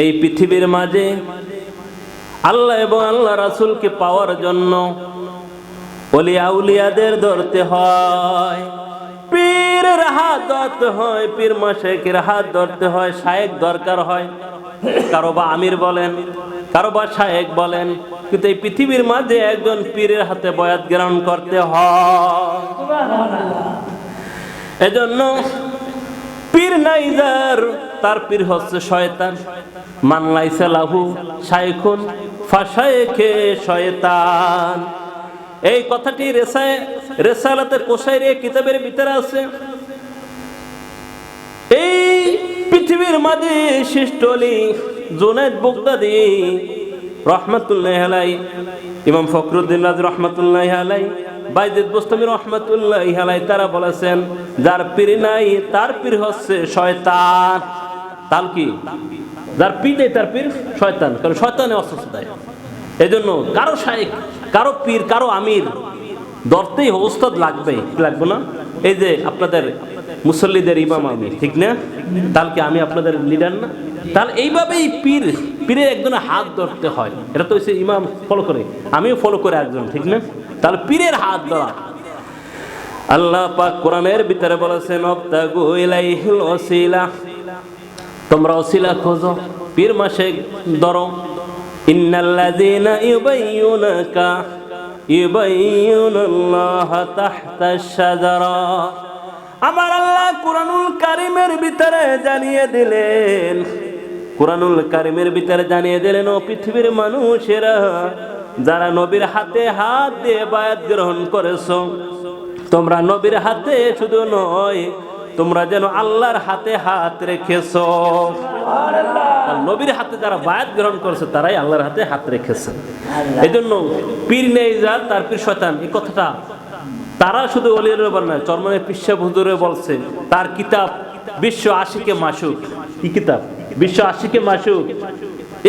এই পৃথিবীর মাঝে আল্লাহ এবং আল্লাহ রাসূলকে পাওয়ার জন্য অলিয়া উলিয়াদের ধরতে হয়। পীরের হাত ধরতে হয় পীর মাসেকের হাত ধরতে হয় শায়েক দরকার হয়। কারও বা আমির বলেন কারও বা শায়েক বলেন কিন্তু এই পৃথিবীর মাঝে একজন পীরের হাতে বয়াত গ্রহণ করতে হয়। এজন্য পীর নাই যার, তার পীর হচ্ছে শয়তান। মানলাইসা লাহু শাইখুন ফাশায়েখে শয়তান। এই কথাটি রেসায় রেসালাতে কোসাইরে কিতাবের ভিতরে আছে। এই পৃথিবীর মাঝে শ্রেষ্ঠ অলি জুনাইদ বুগদাদি রহমতুল্লাহ আলাই ইমাম ফখরুদ্দিন রাজ রহমতুল্লাহ আলাই বাইজিদ বুস্তামি রহমতুল্লাহ আলাই তারা বলেছেন, যার পীর নাই, তার পীর হচ্ছে শয়তান। তাল কি? যার পীর নেই, তার পীর শয়তান। কারণ শয়তানে দেয় এই জন্য কারও শায়েক, কারও পীর, কারও আমির ধরতেই ওস্তাদ লাগবে। লাগবে না? এই যে আপনাদের মুসল্লিদের ইমাম আমি ঠিক না? তাহলে কি আমি আপনাদের লিডার না? তাহলে এইভাবেই পীর, পীরের একজনের হাত ধরতে হয়। এটা তো হচ্ছে ইমাম ফলো করে। আমিও ফলো করে একজন, ঠিক না? তাহলে পীরের হাত ধরা। আল্লাহ পাক কোরআনের ভিতরে বলেছেন, অবতাগু ইলাইহিল ওসিলা তোমরা ওসিলা খোঁজো, পীর মাসে ধরো। ইন্নাল্লাযীনা ইউবাইয়ুনাকা, ইউবাইয়ুনাল্লাহ তাহতা শাজারা। আমার আল্লাহ কোরআনুল কারিমের ভিতরে জানিয়ে দিলেন, কোরআনুল কারিমের ভিতরে জানিয়ে দিলেন, ও পৃথিবীর মানুষেরা যারা নবীর হাতে হাত দিয়ে বায়াত গ্রহণ করেছ, তোমরা নবীর হাতে শুধু নয়, তোমরা যেন আল্লাহর হাতে হাত রেখেছ। নবীর হাতে যারা বায়াত গ্রহণ করেছে, তারাই আল্লাহর হাতে হাত রেখেছে। এই জন্য পীর নেই যার তার পীর শয়তান, এই কথাটা তারা শুধু অলির বলে না চরমনের পিসা হুজুরে বলছে, তার কিতাব বিশ্ব আশিকে মাসুক। কি কিতাব? বিশ্ব আশিকে মাসুক।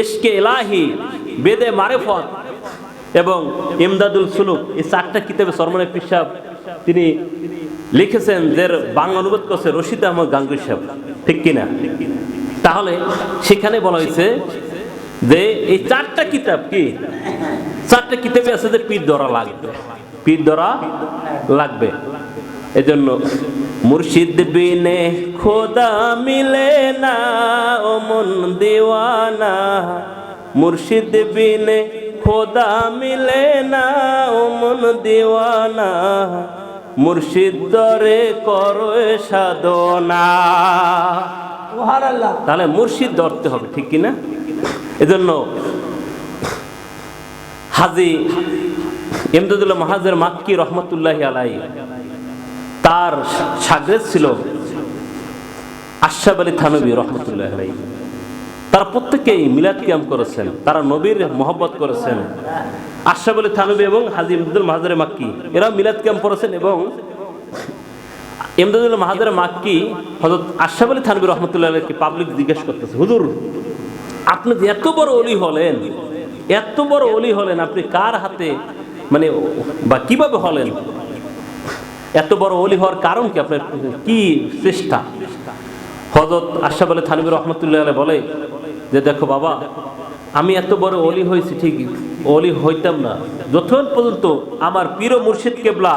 ইশকে এলাহি বেদে মারেফত। এবং ইমদাদুল সুলুক, এই চারটা কিতাবে সরমনের পিসাব তিনি লিখেছেন যে বাংলা অনুবাদ করছে রশিদ আহমদ গাঙ্গুই সাহেব। ঠিক কিনা? তাহলে সেখানে বলা হয়েছে যে এই চারটা কিতাব কি? চারটা কিতাবে আছে যে পীর ধরা লাগবে। পীর ধরা লাগবে। এজন্য মুর্শিদ বিনে খোদা মিলে না ও মন দিওয়ানা। মুর্শিদ বিনে খোদা মিলে না ও মন দিওয়ানা। মুর্শিদ দরে করো সাধনা। তাহলে মুর্শিদ ধরতে হবে ঠিক কিনা? এজন্য হাজি এমদাদুল্লাহ মাহাজের মাক্কি রহমতুল্লাহ আলাই তার সাগরেদ ছিল আশাব আলী থানবী রহমতুল্লাহ আলাই তারা প্রত্যেকেই মিলাদ কিয়াম করেছেন, তারা নবীর মহব্বত করেছেন। আশাব আলী থানবী এবং হাজি ইমদাদুল মাহাজের মাক্কি, এরা মিলাদ কিয়াম করেছেন এবং ইমদাদুল মাহাজের মাক্কি হজরত আশাব আলী থানবী রহমতুল্লাহ আলাইকে পাবলিক জিজ্ঞেস করতেছে, হুজুর, আপনি যে এত বড় অলি হলেন, এত বড় অলি হলেন, আপনি কার হাতে মানে বা কীভাবে হলেন? এত বড় অলি হওয়ার কারণ কি? আপনার কি চেষ্টা? হজরত আশাফ আলী থানবী রহমতুল্লাহ বলে যে দেখো বাবা, আমি এত বড় অলি হয়েছি ঠিকই অলি হইতাম না। যতক্ষণ পর্যন্ত আমার পীর মুর্শিদ কেবলা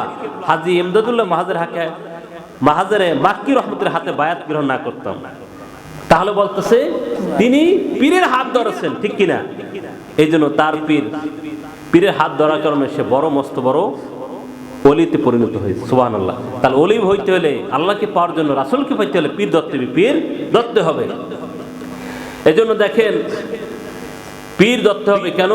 হাজি এমদাদুল্লাহ মাহাজের হাকে মাহাজারে মাক্কি রহমতের হাতে বায়াত গ্রহণ না করতাম। তাহলে বলতেছে, তিনি পীরের হাত ধরেছেন, ঠিক কিনা? এই জন্য তার পীর, পীরের হাত ধরার কারণে সে বড় মস্ত বড় অলিতে পরিণত হয়েছে সুবাহ আল্লাহ তাহলে অলিভ হইতে হলে আল্লাহকে পাওয়ার জন্য, রাসুলকে পাইতে হলে পীর ধরতে হবে পীর ধরতে হবে। এই জন্য দেখেন, পীর ধরতে হবে কেন?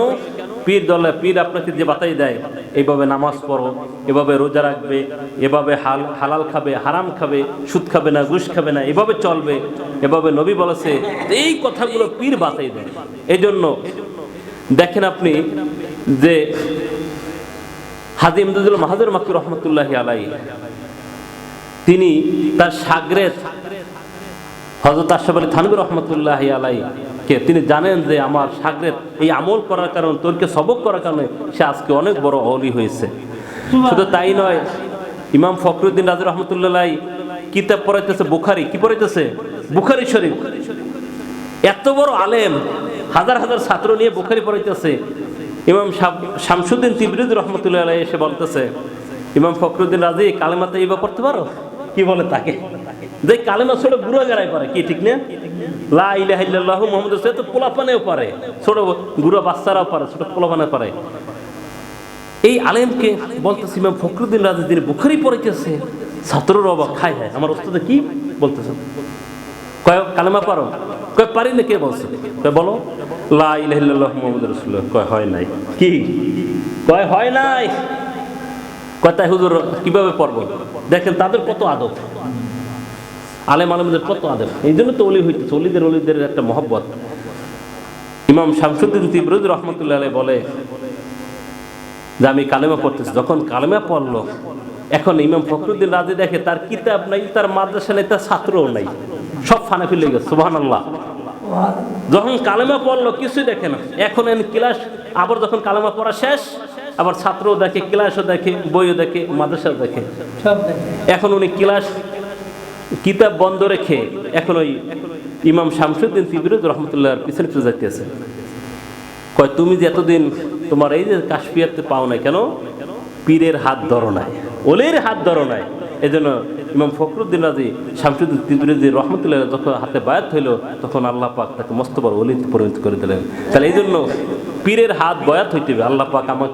পীর দলে পীর আপনাকে যে বাতাই দেয় এইভাবে নামাজ পড়ো, এভাবে রোজা রাখবে, এভাবে হাল, হালাল খাবে, হারাম খাবে, সুদ খাবে না, ঘুষ খাবে না, এভাবে চলবে, এভাবে নবী বলেছে, এই কথাগুলো পীর বাতাই দেয়। এই জন্য দেখেন আপনি যে হাজি ইমদাদুল মাহাজুর মাকি রহমতুল্লাহ আলাই তিনি তার সাগরের হজরত আশরাফ আলী থানবী রহমতুল্লাহ আলাই কে তিনি জানেন যে আমার সাগরের এই আমল করার কারণে তোরকে সবক করার কারণে সে আজকে অনেক বড় অলি হয়েছে। শুধু তাই নয় ইমাম ফখরুদ্দিন রাজ রহমতুল্লাহ কিতাব পড়াইতেছে বুখারি। কি পড়াইতেছে? বুখারি শরীফ। এত বড় আলেম হাজার হাজার ছাত্র নিয়ে বুখারি পড়াইতেছে। ইমাম শাম- শামসুদ্দিন তিবরিদ রহমতুল্লাহ এসে বলতেছে ইমাম ফখরুদ্দিন রাজি কালেমাতে এইবার পড়তে পারো? কি বলে তাকে? যে কালেমা ছোট বুড়ো গাড়াই পারে কি ঠিক না? লা ইলাহা মুহাম্মাদুর রাসূল তো পোলাপানেও পারে ছোট বুড়ো বাচ্চারাও পারে ছোট পোলাপানে পারে এই আলেমকে বলতেছে ইমাম ফখরুদ্দিন রাজি যিনি বুখারি পড়াইতেছে ছাত্ররা অবাক খায় হয়, আমার ওস্তাদে কি বলতেছে? কয় কালেমা পারো কয় পারি না, কে বলছে? কয় বলো, লা ইলাহা ইল্লাল্লাহু মুহাম্মাদুর রাসূলুল্লাহ, কয় হয় নাই। কি? কয় হয় নাই? কয় তাই হুজুর, কীভাবে পড়ব? দেখেন তাদের কত আদব। আলেম আলেমদের কত আদব এই জন্য তো অলি হইতেছে অলিদের অলিদের একটা মহব্বত। ইমাম শামসুদ্দিন তিব্রুদ রহমতুল্লাহ বলে যে আমি কালেমা পড়তেছি। যখন কালেমা পড়ল এখন ইমাম ফখরুদ্দিন রাজি দেখে তার কিতাব নাই তার মাদ্রাসা নেই তার ছাত্রও নাই। সব ফানে ফেলে গেছে সুবাহ আল্লাহ যখন কালেমা পড়ল কিছুই দেখে না। এখন ক্লাস আবার যখন কালেমা পড়া শেষ আবার ছাত্রও দেখে ক্লাসও দেখে বইও দেখে মাদ্রাসাও দেখে। এখন উনি ক্লাস কিতাব বন্ধ রেখে এখন ওই ইমাম শামসুদ্দিন তিবিরুদ রহমতুল্লাহর পিছনে পিছনে যাইতেছে কয়, তুমি যে এতদিন তোমার এই যে কাশ্মীরতে পাও না কেন? পীরের হাত ধরো নাই। ওলের হাত ধরো নাই। এই জন্য ইমাম ফখরুদ্দিন রাজি, শামসুদ্দিন তিবিরুদ্দিন রহমতুল্লাহ যখন হাতে বায়াত হইল, তখন আল্লাহ পাক তাকে মস্ত বড় অলিতে পরিণত করে দিলেন। তাহলে এই জন্য পীরের হাত বয়াত হইতে হবে। আল্লাহ পাক আমাকে